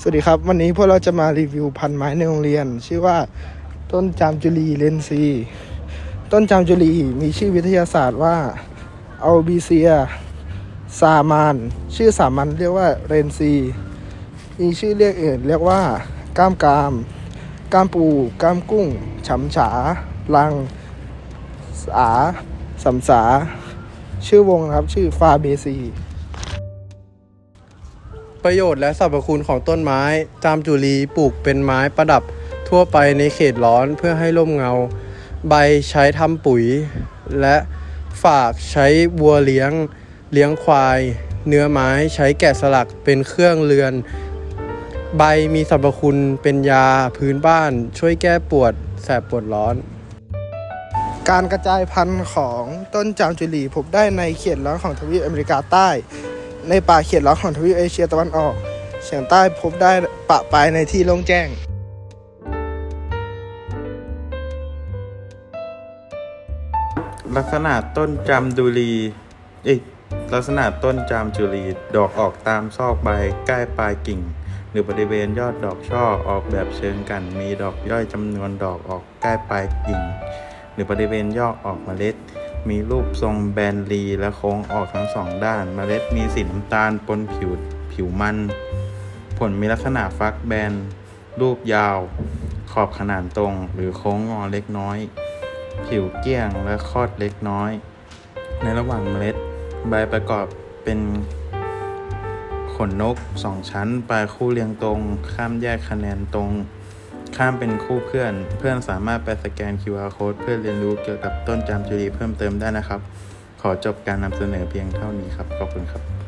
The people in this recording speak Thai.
สวัสดีครับ วันนี้พวกเราจะมารีวิวพันธุ์ไม้ในโรงเรียน ชื่อว่าต้นจามจุลีเลนซี ต้นจามจุลีมีชื่อวิทยาศาสตร์ว่าอัลบีเซียซามานชื่อสามัญเรียกว่าเรนซี มีชื่อเรียกอื่นเรียกว่าก้ามกาม ก้ามปู ก้ามกุ้งฉำฉา ลัง สาสัมสา ชื่อวงนะครับชื่อฟาเบซี ประโยชน์และสรรพคุณของต้นไม้ จามจุลีปลูกเป็นไม้ประดับทั่วไปในเขตร้อนเพื่อให้ร่มเงา ใบใช้ทำปุ๋ย และฝากใช้วัวเลี้ยง เลี้ยงควาย เนื้อไม้ใช้แกะสลักเป็นเครื่องเรือน ใบมีสรรพคุณเป็นยาพื้นบ้าน ช่วยแก้ปวด แสบปวดร้อน การกระจายพันธุ์ของต้นจามจุลีพบได้ในเขตร้อนของทวีปอเมริกาใต้ ในป่าเขตร้อนของทวีปเอเชียตะวันออกเฉียงใต้พบได้ปะปายในที่โล่งแจ้งลักษณะต้นจามดุรีเอ้ยลักษณะต้นจามจุรีดอกออกตามซอกใบใกล้ปลายกิ่ง หรือบริเวณยอดดอกช่อออกแบบเชิงกัน มีดอกย่อยจำนวนดอกออกใกล้ปลายกิ่ง หรือบริเวณยอดออกเมล็ด มีรูปทรงแบนรีและโค้งออกทั้งสองด้านเมล็ดมีสีน้ำตาลปนผิวผิวมัน ผลมีลักษณะฟักแบน รูปยาว ขอบขนานตรง หรือโค้งงอเล็กน้อย ผิวเกี้ยงและคอดเล็กน้อย ในระหว่างเมล็ด ใบประกอบเป็นขนนกสองชั้น ปลายคู่เรียงตรง ข้ามแยกคะแนนตรง ข้ามเป็นคู่เพื่อน เพื่อนสามารถไปสแกน QR code เพื่อเรียนรู้เกี่ยวกับต้นจามจุรีเพิ่มเติมได้นะครับ ขอจบการนำเสนอเพียงเท่านี้ครับ ขอบคุณครับ